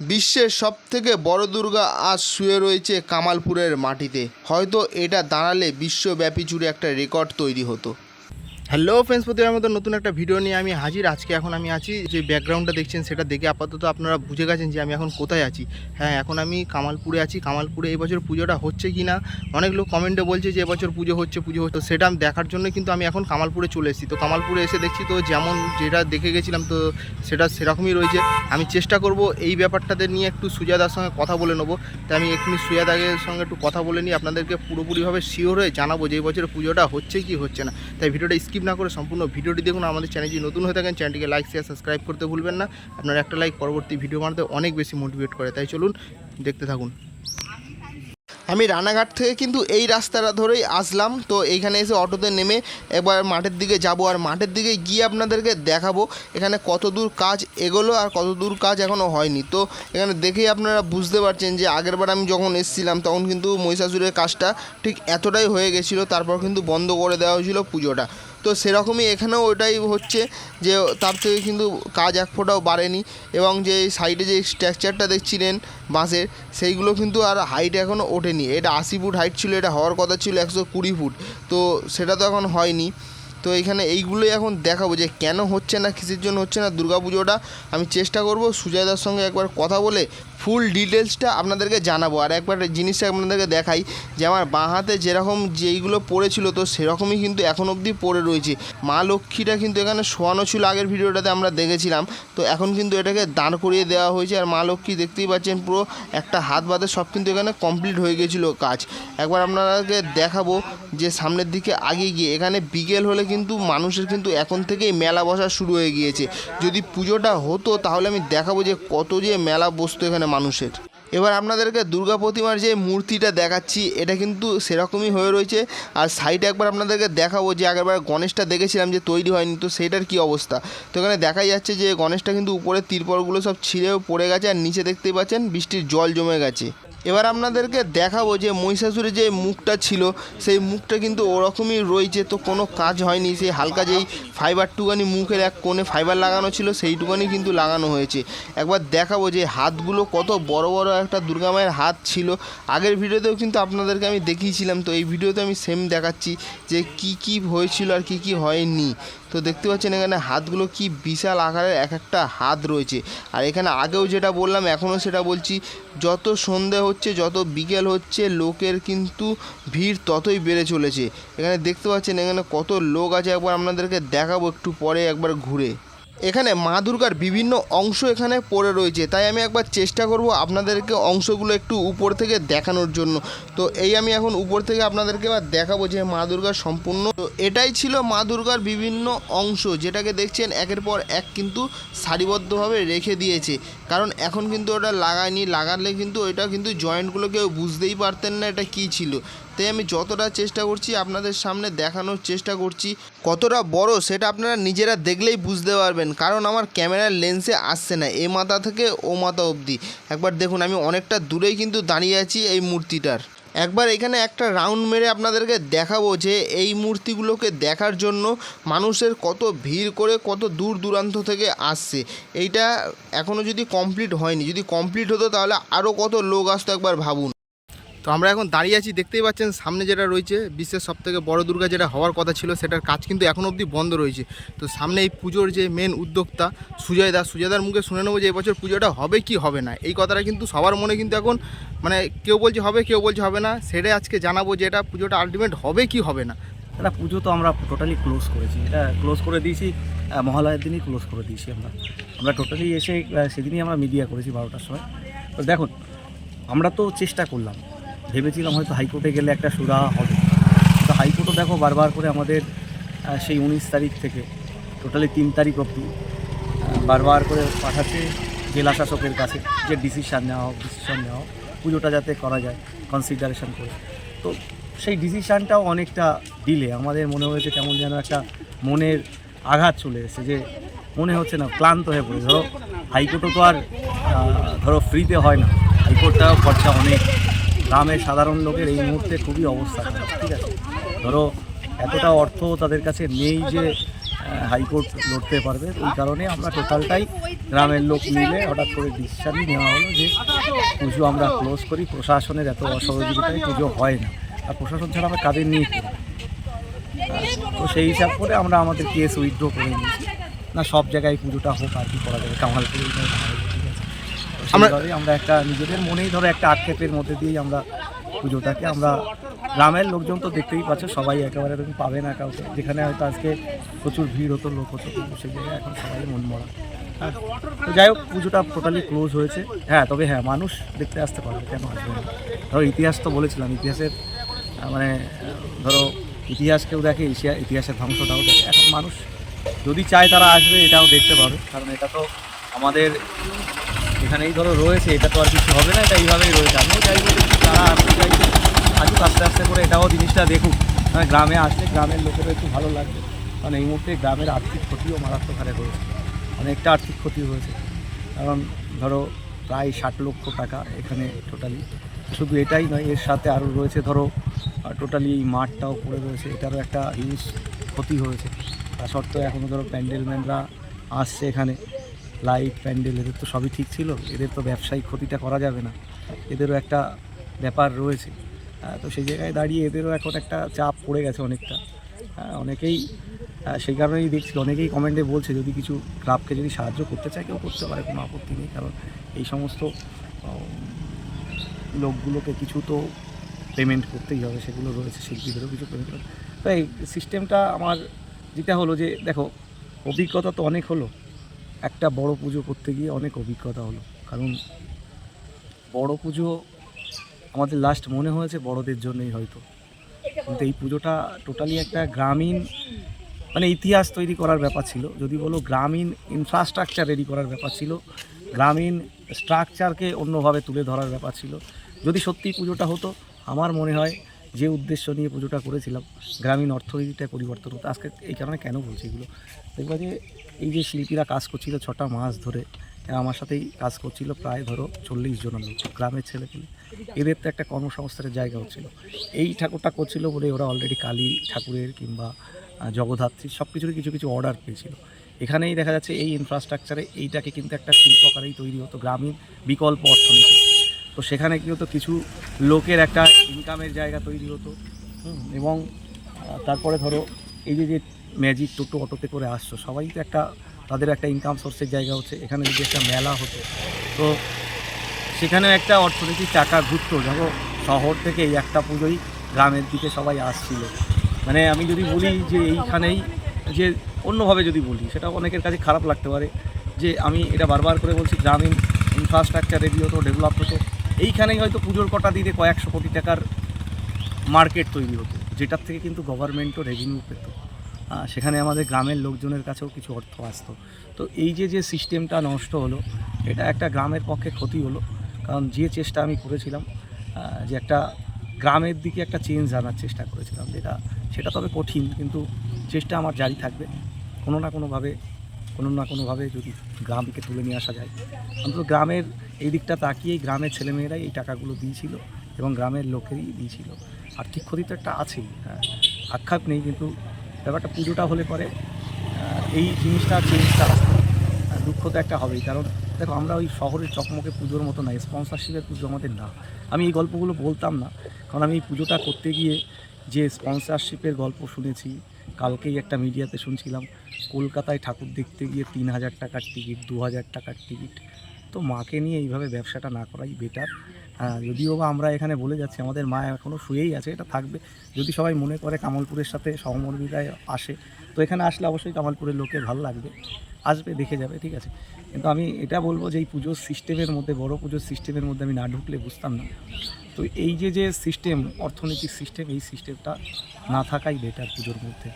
বিশ্বের সব থেকে বড় দুর্গা আজ শুয়ে রয়েছে কামালপুরের মাটিতে। হয়তো এটা দাঁড়ালে বিশ্বব্যাপী জুড়ে একটা রেকর্ড তৈরি হতো। হ্যালো ফ্রেন্ডস প্রতিবার মতো নতুন একটা ভিডিও নিয়ে আমি হাজির। আজকে এখন আমি আছি, যে ব্যাকগ্রাউন্ডটা দেখছেন সেটা দেখে আপাতত আপনারা বুঝে গেছেন যে আমি এখন কোথায় আছি। হ্যাঁ এখন আমি কামালপুরে আছি। কামালপুরে এবছর পুজোটা হচ্ছে কি না অনেক লোক কমেন্টে বলছে যে এবছর পুজো হচ্ছে পুজো হচ্ছে। সেটা আমি দেখার জন্য কিন্তু আমি এখন কামালপুরে চলে এসেছি। তো কামালপুরে এসে দেখছি তো যেমন যেটা দেখে গেছিলাম, তো সেটা সেরকমই রয়েছে। আমি চেষ্টা করব এই ব্যাপারটাতে নিয়ে একটু সুজাদার সঙ্গে কথা বলে নেব। তাই আমি এক্ষুনি সুজাদার সঙ্গে একটু কথা বলে নিই আপনাদেরকে পুরোপুরিভাবে শিওর হয়ে জানাব যে এই বছর পুজোটা হচ্ছে কি হচ্ছে না। তাই ভিডিওটা স্কিপ না করে সম্পূর্ণ ভিডিওটি দেখুন। আমাদের চ্যানেলটি নতুন হয়ে থাকেন চ্যানেলটিকে লাইক শেয়ার সাবস্ক্রাইব করতে ভুলবেন না। আপনার একটা লাইক পরবর্তী ভিডিও বানাতে অনেক বেশি মোটিভেট করে। তাই চলুন, দেখতে থাকুন। আমি রানাঘাট থেকে কিন্তু এই রাস্তাটা ধরেই আসলাম। তো এইখানে এসে অটোতে নেমে এবার মাঠের দিকে যাব আর মাঠের দিকে গিয়ে আপনাদেরকে দেখাবো এখানে কত দূর কাজ এগোলো আর কত দূর কাজ এখনও হয়নি। তো এখানে দেখেই আপনারা বুঝতে পারছেন যে আগেরবার আমি যখন এসেছিলাম, তখন কিন্তু মহিষাসুরের কাজটা ঠিক এতটাই হয়ে গেছিল, তারপর কিন্তু বন্ধ করে দেওয়া হয়েছিল পুজোটা। তো সেরকমই এখানেও ওটাই হচ্ছে যে তার থেকে কিন্তু কাজ এক ফোঁটাও বাড়েনি এবং যে সাইডে যে স্ট্রাকচারটা দেখছিলেন বাঁশের, সেইগুলো কিন্তু আর হাইট এখনও ওঠেনি। এটা আশি ফুট হাইট ছিল, এটা হওয়ার কথা ছিল একশো কুড়ি ফুট। তো সেটা তো এখন হয়নি। তো এখানে এইগুলোই এখন দেখাবো যে কেন হচ্ছে না, কিসের জন্য হচ্ছে না দুর্গাপুজোটা। আমি চেষ্টা করব সুজয়দার সঙ্গে একবার কথা বলে ফুল ডিটেলসটা আপনাদেরকে জানাব। আর একবার জিনিসটা আপনাদেরকে দেখাই যে আমার বাঁ হাতে যেরকম যেইগুলো পড়েছিল তো সেরকমই কিন্তু এখন অবধি পড়ে রয়েছে। মা লক্ষ্মীটা কিন্তু এখানে শোয়ানো ছিল আগের ভিডিওটাতে আমরা দেখেছিলাম। তো এখন কিন্তু এটাকে দাঁড় করিয়ে দেওয়া হয়েছে আর মা লক্ষ্মী দেখতেই পাচ্ছেন পুরো একটা হাত বাদে সব কিন্তু এখানে কমপ্লিট হয়ে গেছিল কাজ। একবার আপনাদেরকে দেখাবো যে সামনের দিকে আগে গিয়ে, এখানে বিকেল হলে কিন্তু মানুষের কিন্তু এখন থেকেই মেলা বসা শুরু হয়ে গিয়েছে। যদি পুজোটা হতো তাহলে আমি দেখাবো যে কত যে মেলা বসতো এখানে। মানুষের। এবার আপনাদেরকে দুর্গা প্রতিমার যে মূর্তিটা দেখাচ্ছি, এটা কিন্তু সেরকমই হয়ে রয়েছে। আর সাইডে একবার আপনাদেরকে দেখাবো যে আগেরবার গণেশটা দেখেছিলাম যে তৈরি হয়নি, তো সেটার কি অবস্থা? তো এখানে দেখা যাচ্ছে যে গণেশটা কিন্তু উপরে তিরপলগুলো সব ছিঁড়েও পড়ে গেছে, আর নিচে দেখতেই পাচ্ছেন বৃষ্টির জল জমে গেছে। এবার আপনাদেরকে দেখাবো যে মহিষাসুরের যে মুখটা ছিল, সেই মুখটা কিন্তু ওরকমই রয়েছে। তো কোনো কাজ হয়নি, সেই হালকা যেই ফাইবারটুকানি মুখের এক কোণে ফাইবার লাগানো ছিল, সেইটুকানি কিন্তু লাগানো হয়েছে। একবার দেখাবো যে হাতগুলো কত বড় বড় একটা দুর্গা মায়ের হাত ছিল। আগের ভিডিওতেও কিন্তু আপনাদেরকে আমি দেখিয়েছিলাম, তো এই ভিডিওতে আমি সেম দেখাচ্ছি যে কি কি হয়েছিল আর কি কি হয়নি। তো দেখতে পাচ্ছেন এখানে হাতগুলো কি বিশাল আকারের এক একটা হাত রয়েছে। আর এখানে আগেও যেটা বললাম, এখনও সেটা বলছি, যত সন্ধে হচ্ছে, যত বিকেল হচ্ছে, লোকের কিন্তু ভিড় ততই বেড়ে চলেছে। এখানে দেখতে পাচ্ছেন এখানে কত লোক আছে, একবার আপনাদেরকে দেখাবো একটু পরে একবার ঘুরে। এখানে মা দুর্গার বিভিন্ন অংশ এখানে পড়ে রয়েছে। তাই আমি একবার চেষ্টা করব আপনাদেরকে অংশগুলো একটু উপর থেকে দেখানোর জন্য। তো এই আমি এখন উপর থেকে আপনাদেরকে এবার দেখাবো যে মা দুর্গার সম্পূর্ণ। তো এটাই ছিল মা দুর্গার বিভিন্ন অংশ, যেটাকে দেখছেন একের পর এক কিন্তু সারিবদ্ধভাবে রেখে দিয়েছে। কারণ এখন কিন্তু ওটা লাগায়নি, লাগালে কিন্তু এটা কিন্তু জয়েন্টগুলো কেউ বুঝতেই পারতেন না এটা কী ছিল। তাই আমি যতটা চেষ্টা করছি আপনাদের সামনে দেখানোর চেষ্টা করছি। কতটা বড় সেটা আপনারা নিজেরা দেখলেই বুঝতে পারবেন। কারণ আমার ক্যামেরার লেন্সে আসছে না, এ মাথা থেকে ও মাথা অবধি। একবার দেখুন, আমি অনেকটা দূরেই কিন্তু দাঁড়িয়ে আছি এই মূর্তিটার। একবার এখানে একটা রাউন্ড মেরে আপনাদেরকে দেখাবো যে এই মূর্তিগুলোকে দেখার জন্য মানুষের কত ভিড় করে কত দূর দূরান্ত থেকে আসছে। এইটা এখনও যদি কমপ্লিট হয়নি, যদি কমপ্লিট হতো তাহলে আরও কত লোক আসতো একবার ভাবুন। তো আমরা এখন দাঁড়িয়ে আছি, দেখতেই পাচ্ছেন সামনে যেটা রয়েছে, বিশ্বের সব থেকে বড় দুর্গা যেটা হওয়ার কথা ছিল, সেটার কাজ কিন্তু এখন অবধি বন্ধ রয়েছে। তো সামনে এই পুজোর যে মেন উদ্যোক্তা সুজয় দাস সুজয়দার মুখে শুনে নেব যে এবছর পুজোটা হবে কি হবে না। এই কথাটা কিন্তু সবার মনে কিন্তু এখন মানে কেউ বলছে হবে, কেউ বলছে হবে না। সেটাই আজকে জানাব যে এটা পুজোটা আলটিমেট হবে কি হবে না। এটা পুজো তো আমরা টোটালি ক্লোজ করেছি। এটা ক্লোজ করে দিয়েছি মহালয়ের দিনই ক্লোজ করে দিয়েছি আমরা। আমরা টোটালি এসে সেদিনই আমরা মিডিয়া করেছি বারোটার সময়। তো দেখুন, আমরা তো চেষ্টা করলাম। ভেবেছিলাম হয়তো হাইকোর্টে গেলে একটা সুরা হবে। তো হাইকোর্টও দেখো বারবার করে আমাদের সেই উনিশ তারিখ থেকে টোটালি তিন তারিখ অবধি বারবার করে পাঠাচ্ছে জেলা শাসকের কাছে যে ডিসিশান নেওয়া হোক ডিসিশান নেওয়া হোক, পুজোটা যাতে করা যায় কনসিডারেশন করে। তো সেই ডিসিশানটাও অনেকটা ডিলে আমাদের মনে হয়েছে কেমন যেন একটা মনের আঘাত চলে এসেছে যে মনে হচ্ছে না, ক্লান্ত হয়ে পড়ে ধরো, হাইকোর্টও তো আর ধরো ফ্রিতে হয় না। হাইকোর্টটাও খরচা অনেক। গ্রামের সাধারণ লোকের এই মুহূর্তে খুবই অবস্থা ঠিক আছে? ধরো, এতটা অর্থ তাদের কাছে নেই যে হাইকোর্ট লড়তে পারবে এই কারণে আমরা টোটালটাই গ্রামের লোক মিলে হঠাৎ করে ডিসিশনই নেওয়া হলো যে, পুজো আমরা ক্লোজ করি, প্রশাসনের এত অসহযোগিতায় পুজো হয় না। আর প্রশাসন ছাড়া আমরা কাদের নিয়ে করি তো সেই হিসাব করে আমরা আমাদের কেস উইথড্র করে নিয়েছি। না, সব জায়গায় পুজোটা হোক আর কি করা যাবে, কামালপুরে ঠিক আমরা- একটা নিজেদের মনেই ধরো একটা আক্ষেপের মধ্যে দিয়েই আমরা পুজোটাকে। আমরা গ্রামের লোকজন তো দেখতেই পাচ্ছ, সবাই একেবারে তুমি পাবে না কাউকে। যেখানে হয়তো আজকে প্রচুর ভিড় হতো, লোক হতো সেই জায়গায় এখন সবাই মন মরা। তো যাই হোক, পুজোটা টোটালি ক্লোজ হয়েছে। হ্যাঁ তবে হ্যাঁ মানুষ দেখতে আসতে পারবে কেন আসবে না? ধরো ইতিহাস তো বলেছিলাম, ইতিহাসের মানে ধরো ইতিহাস কেউ দেখে, এশিয়া, ইতিহাসের ধ্বংসটাও দেখে। এখন মানুষ যদি চায় তারা আসবে, এটাও দেখতে পাবে। কারণ এটা তো আমাদের এখানেই ধরো রয়েছে, এটা তো আর কিছু হবে না, এটা এইভাবেই রয়েছে। আমিও চাইব তারা আসতে চাইছে আসুক আস্তে আস্তে করে এটাও জিনিসটা দেখুক। মানে গ্রামে আসলে গ্রামের লোকেরও একটু ভালো লাগবে। কারণ এই মুহূর্তে গ্রামের আর্থিক ক্ষতিও মারাত্মক হারে হয়েছে অনেকটা আর্থিক ক্ষতি হয়েছে। কারণ ধরো প্রায় ষাট লক্ষ টাকা এখানে টোটালি শুধু এটাই নয়, এর সাথে আরও রয়েছে ধরো টোটালি এই মাঠটাও পড়ে রয়েছে। এটারও একটা হিউজ ক্ষতি হয়েছে। তা সত্ত্বেও এখনও ধরো প্যান্ডেলম্যানরা আসছে এখানে। লাইট, প্যান্ডেল, এদের তো সবই ঠিক ছিল। এদের তো ব্যবসায়িক ক্ষতিটা করা যাবে না। এদেরও একটা ব্যাপার রয়েছে। তো সেই জায়গায় দাঁড়িয়ে এদেরও এখন একটা চাপ পড়ে গেছে অনেকটা। অনেকেই সেই কারণেই দেখছি, অনেকেই কমেন্টে বলছে, যদি কিছু ক্লাবকে যদি সাহায্য করতে চায়, কেউ করতে পারে, কোনো আপত্তি নেই। কারণ এই সমস্ত লোকগুলোকে কিছু তো পেমেন্ট করতেই হবে, সেগুলো রয়েছে, শিল্পীদেরও কিছু পেমেন্ট করতে তো এই সিস্টেমটা আমার যেটা হলো যে, দেখো, অভিজ্ঞতা তো অনেক হলো। একটা বড় পুজো করতে গিয়ে অনেক অভিজ্ঞতা হলো। কারণ বড় পুজো আমাদের লাস্ট মনে হয়েছে বড়দের জন্যই হয়তো। কিন্তু এই পুজোটা টোটালি একটা গ্রামীণ মানে ইতিহাস তৈরি করার ব্যাপার ছিল। যদি বলো গ্রামীণ ইনফ্রাস্ট্রাকচার রেডি করার ব্যাপার ছিল, গ্রামীণ স্ট্রাকচারকে অন্যভাবে তুলে ধরার ব্যাপার ছিল। যদি সত্যি পুজোটা হতো, আমার মনে হয় যে উদ্দেশ্য নিয়ে পুজোটা করেছিলাম গ্রামীণ অর্থনীতিটা পরিবর্তন হতো আজকে এই কারণে কেন বলছি এগুলো? দেখবা যে এই যে শিল্পীরা কাজ করছিল ছটা মাস ধরে আমার সাথেই কাজ করছিল প্রায় ধরো চল্লিশ জন লোক গ্রামের ছেলে ছেলেপেলে এদের তো একটা কর্মসংস্থানের জায়গা হচ্ছিল। এই ঠাকুরটা করছিল বলে ওরা অলরেডি কালী ঠাকুরের কিংবা আহ, জগদ্ধাত্রী সব কিছুরই কিছু কিছু অর্ডার পেয়েছিল। এখানেই দেখা যাচ্ছে এই ইনফ্রাস্ট্রাকচারে এইটাকে কিন্তু একটা শিল্প আকারেই তৈরি হতো। গ্রামীণ বিকল্প অর্থনীতি। তো সেখানে কি হতো কিছু লোকের একটা ইনকামের জায়গা তৈরি হতো। এবং তারপরে ধরো এই যে যে ম্যাজিক টোটো অটোতে করে আসছো, সবাই তো একটা, তাদের একটা ইনকাম সোর্সের জায়গা হচ্ছে। এখানে যদি একটা মেলা হতো, তো সেখানেও একটা অর্থনীতির টাকা ঘুরতো। যখন শহর থেকে এই একটা পুজোই গ্রামের দিকে সবাই আসছিল। মানে আমি যদি বলি যে এইখানেই, যে অন্যভাবে যদি বলি, সেটা অনেকের কাছে খারাপ লাগতে পারে। যে আমি এটা বারবার করে বলছি, গ্রামীণ ইনফ্রাস্ট্রাকচার রেডি হতো ডেভেলপ হতো এইখানেই হয়তো পুজোর কটা দিনে কয়েকশো কোটি টাকার মার্কেট তৈরি হতো, যেটার থেকে কিন্তু গভর্নমেন্টও রেভিনিউ পেত। সেখানে আমাদের গ্রামের লোকজনের কাছেও কিছু অর্থ আসতো। তো এই যে যে সিস্টেমটা নষ্ট হলো, এটা একটা গ্রামের পক্ষে ক্ষতি হলো, কারণ যে চেষ্টা আমি করেছিলাম যে একটা গ্রামের দিকে একটা চেঞ্জ আনার চেষ্টা করেছিলাম, যেটা, সেটা তবে কঠিন, কিন্তু চেষ্টা আমার জারি থাকবে। কোনো না কোনোভাবে, কোনো না কোনোভাবে যদি গ্রামকে তুলে নিয়ে আসা যায়। অন্তত গ্রামের এই দিকটা তাকিয়েই গ্রামের ছেলেমেয়েরাই এই টাকাগুলো দিয়েছিল এবং গ্রামের লোকেরই দিয়েছিল। আর্থিক ক্ষতি তো একটা আছেই। হ্যাঁ আক্ষেপ নেই কিন্তু ব্যাপারটা পুজোটা হলে পরে এই জিনিসটা চেঞ্জটা দুঃখ তো একটা হবেই। কারণ দেখো, আমরা ওই শহরের চকমকে পুজোর মতো না স্পন্সরশিপের পুজো আমাদের না। আমি এই গল্পগুলো বলতাম না। কারণ আমি এই পুজোটা করতে গিয়ে যে স্পন্সরশিপের গল্প শুনেছি, কালকেই একটা মিডিয়াতে শুনছিলাম, কলকাতায় ঠাকুর দেখতে গিয়ে তিন হাজার টাকার টিকিট দু হাজার টাকার টিকিট তো মাকে নিয়ে এইভাবে ব্যবসাটা না করাই বেটার যদিও বা আমরা এখানে বলে যাচ্ছি, আমাদের মা এখনও শুয়েই আছে, এটা থাকবে। যদি সবাই মনে করে কামালপুরের সাথে সহমর্মিতায় আসে, তো এখানে আসলে অবশ্যই কামালপুরের লোকের ভালো লাগবে। আসবে, দেখে যাবে, ঠিক আছে। কিন্তু আমি এটা বলব যে এই পুজোর সিস্টেমের মধ্যে, বড় পুজোর সিস্টেমের মধ্যে আমি না ঢুকলে বুঝতাম না। তো এই যে যে সিস্টেম অর্থনৈতিক সিস্টেম এই সিস্টেমটা না থাকাই বেটার পুজোর মধ্যে।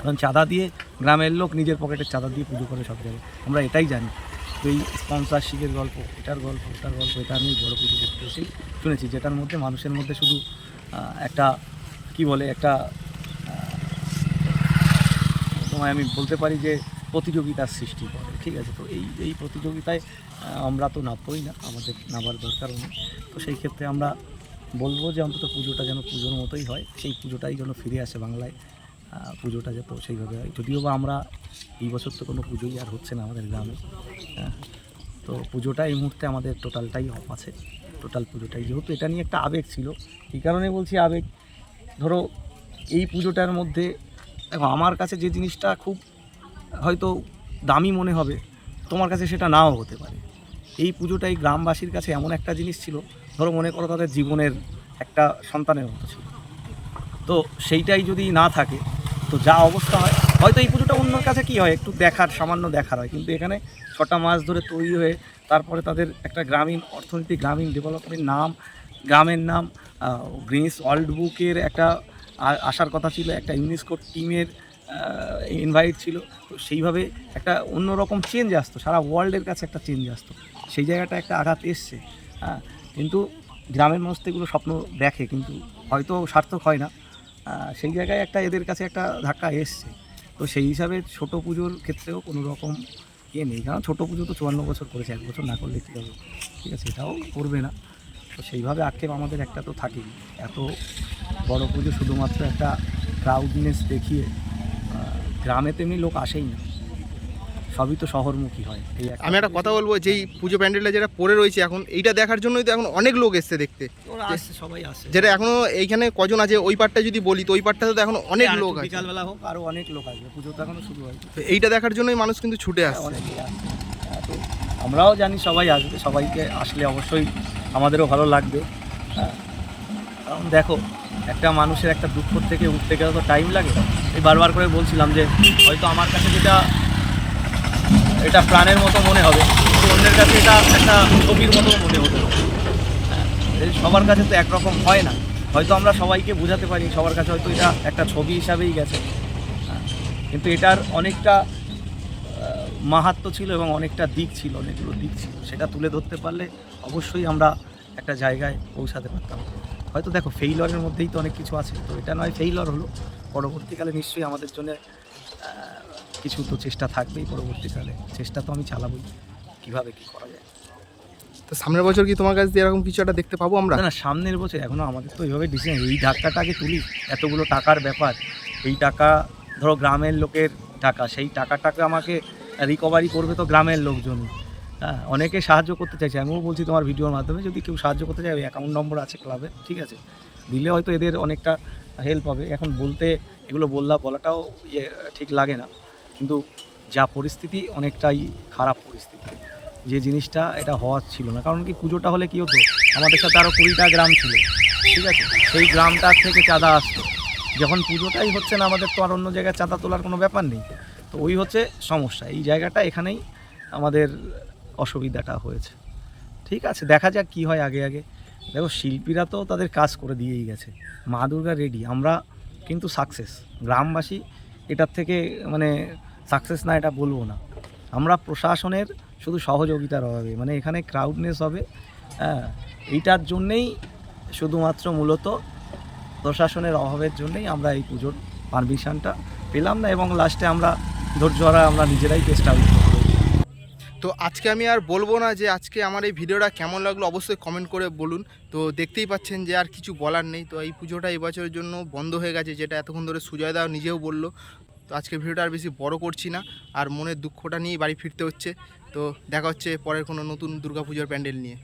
কারণ চাঁদা দিয়ে গ্রামের লোক নিজের পকেটের চাঁদা দিয়ে পুজো করে সব জায়গায়। আমরা এটাই জানি। এই স্পন্সরশিপের গল্প, এটার গল্প, ওটার গল্প, এটা আমি বড় পুজো করতে এসেই শুনেছি, যেটার মধ্যে মানুষের মধ্যে শুধু একটা, কি বলে, একটা তোমায় আমি বলতে পারি যে প্রতিযোগিতার সৃষ্টি করে, ঠিক আছে? তো এই এই প্রতিযোগিতায় আমরা তো নামবই না, আমাদের নামার দরকারও নেই। তো সেই ক্ষেত্রে আমরা বলব যে অন্তত পুজোটা যেন পুজোর মতোই হয়, সেই পুজোটাই যেন ফিরে আসে বাংলায়। পুজোটা যেত সেইভাবে হয়। যদিও বা আমরা এই বছর তো কোনো পুজোই আর হচ্ছে না আমাদের গ্রামে। হ্যাঁ তো পুজোটা এই মুহূর্তে আমাদের টোটালটাই অফ আছে। টোটাল পুজোটাই যেহেতু এটা নিয়ে একটা আবেগ ছিল, এই কারণে বলছি আবেগ। ধরো, এই পুজোটার মধ্যে দেখো, আমার কাছে যে জিনিসটা খুব হয়তো দামি মনে হবে, তোমার কাছে সেটা নাও হতে পারে। এই পুজোটা এই গ্রামবাসীর কাছে এমন একটা জিনিস ছিল, ধরো মনে করো তাদের জীবনের একটা সন্তানের মতো ছিল। তো সেইটাই যদি না থাকে তো যা অবস্থা হয়। হয়তো এই পুজোটা অন্যর কাছে কি হয়? একটু দেখার, সামান্য দেখার হয়। কিন্তু এখানে ছটা মাস ধরে তৈরি হয়ে তারপরে তাদের একটা গ্রামীণ অর্থনীতি, গ্রামীণ ডেভেলপমেন্ট নাম, গ্রামের নাম গ্রিনিস ওয়ার্ল্ড বুকের একটা আসার কথা ছিল, একটা ইউনেস্কো টিমের ইনভাইট ছিল। তো সেইভাবে একটা অন্যরকম চেঞ্জ আসতো। সারা ওয়ার্ল্ডের কাছে একটা চেঞ্জ আসতো। সেই জায়গাটা একটা আঘাত এসছে। হ্যাঁ কিন্তু গ্রামের মানুষ তো এগুলো স্বপ্ন দেখে, কিন্তু হয়তো সার্থক হয় না। সেই জায়গায় একটা এদের কাছে একটা ধাক্কা এসছে। তো সেই হিসাবে ছোট পুজোর ক্ষেত্রেও কোনো রকম ইয়ে নেই। কারণ ছোটো পুজো তো চুয়ান্ন বছর করেছে, এক বছর না করলে কী হবে? ঠিক আছে, এটাও করবে না। তো সেইভাবে আক্ষেপ আমাদের একটা তো থাকেই। এত বড় পুজো শুধুমাত্র একটা ক্রাউডনেস দেখিয়ে গ্রামে তেমনি লোক আসেই না। সবই তো শহরমুখী হয় এই আমি একটা কথা বলব যেই পুজো প্যান্ডেলটা যেটা পড়ে রয়েছে এখন এইটা দেখার জন্যই তো এখন অনেক লোক এসছে দেখতে। ওরা আসছে সবাই আসছে। যেটা এখনও এইখানে কজন আছে ওই পার্টটা যদি বলি তো ওই পার্টটাতে তো এখন অনেক লোক আছে। বিকালবেলা হোক আরও অনেক লোক আসবে পুজো তো এখনও শুরু হয়নি। তো এইটা দেখার জন্যই মানুষ কিন্তু ছুটে আসছে। অনেকেই আসবে হ্যাঁ, তো আমরাও জানি সবাই আসবে সবাইকে আসলে অবশ্যই আমাদেরও ভালো লাগবে। হ্যাঁ কারণ দেখো একটা মানুষের একটা দুঃখ থেকে উঠতে গেলে তো টাইম লাগে। এই বারবার করে বলছিলাম যে হয়তো আমার কাছে যেটা এটা প্রাণের মতো মনে হবে অন্যের কাছে এটা একটা ছবির মতো মনে হতে পারে। হ্যাঁ, সবার কাছে তো একরকম হয় না। হয়তো আমরা সবাইকে বোঝাতে পারি সবার কাছে হয়তো এটা একটা ছবি হিসাবেই গেছে। হ্যাঁ, কিন্তু এটার অনেকটা মাহাত্ম ছিল এবং অনেকটা দিক ছিল অনেকগুলো দিক ছিল। সেটা তুলে ধরতে পারলে অবশ্যই আমরা একটা জায়গায় পৌঁছাতে পারতাম। হয়তো দেখো ফেইলরের মধ্যেই তো অনেক কিছু আছে। তো এটা নয় ফেইলর হলো। পরবর্তীকালে নিশ্চয়ই আমাদের জন্য কিছু তো চেষ্টা থাকবেই পরবর্তীকালে। চেষ্টা তো আমি চালাবই। কীভাবে কি করা যায়? তো সামনের বছর কি তোমার কাছে এরকম কিছু একটা দেখতে পাবো আমরা? না সামনের বছর এখনও আমাদের তো এইভাবে ডিসিশন এই ধাক্কাটা আগে তুলি এতগুলো টাকার ব্যাপার। এই টাকা ধরো গ্রামের লোকের টাকা সেই টাকাটাকে আমাকে রিকভারি করবে তো গ্রামের লোকজন। হ্যাঁ অনেকে সাহায্য করতে চাইছে। আমিও বলছি তোমার ভিডিওর মাধ্যমে যদি কেউ সাহায্য করতে চায় অ্যাকাউন্ট নম্বর আছে ক্লাবে ঠিক আছে? দিলে হয়তো এদের অনেকটা হেল্প হবে। এখন বলতে এগুলো বললা বলাটাও ইয়ে ঠিক লাগে না। কিন্তু যা পরিস্থিতি, অনেকটাই খারাপ পরিস্থিতি। যে জিনিসটা, এটা হওয়ার ছিল না। কারণ কি, পুজোটা হলে কী হতো? আমাদের সাথে আরও কুড়িটা গ্রাম ছিল। ঠিক আছে? সেই গ্রামটার থেকে চাঁদা আসতো। যখন পুজোটাই হচ্ছে না, আমাদের তো আর অন্য জায়গায় চাঁদা তোলার কোনো ব্যাপার নেই। তো ওই হচ্ছে সমস্যা। এই জায়গাটা এখানেই আমাদের অসুবিধাটা হয়েছে। ঠিক আছে, দেখা যাক কি হয় আগে আগে। দেখো, শিল্পীরা তো তাদের কাজ করে দিয়েই গেছে। মা দুর্গা রেডি আমরা কিন্তু সাকসেস গ্রামবাসী এটার থেকে মানে সাকসেস না, এটা বলব না। আমরা প্রশাসনের শুধু সহযোগিতার অভাবে মানে এখানে ক্রাউডনেস হবে হ্যাঁ এইটার জন্যেই শুধুমাত্র মূলত প্রশাসনের অভাবের জন্যেই আমরা এই পুজোর পারমিশনটা পেলাম না এবং লাস্টে আমরা ধৈর্য হারা আমরা নিজেরাই চেষ্টা তো আজকে আমি আর বলব না যে আজকে আমার এই ভিডিওটা কেমন লাগল, অবশ্যই কমেন্ট করে বলুন। তো দেখতেই পাচ্ছেন যে আর কিছু বলার নেই, তো এই পুজোটা এই বছরের জন্য বন্ধ হয়ে গেছে, যেটা এতক্ষণ ধরে সুজয় দা নিজেও বলল। তো আজকে ভিডিওটা আর বেশি বড় করছি না, আর মনের দুঃখটা নিয়েই বাড়ি ফিরতে হচ্ছে। তো দেখা হচ্ছে পরের কোনো নতুন দুর্গাপুজোর প্যান্ডেল নিয়ে।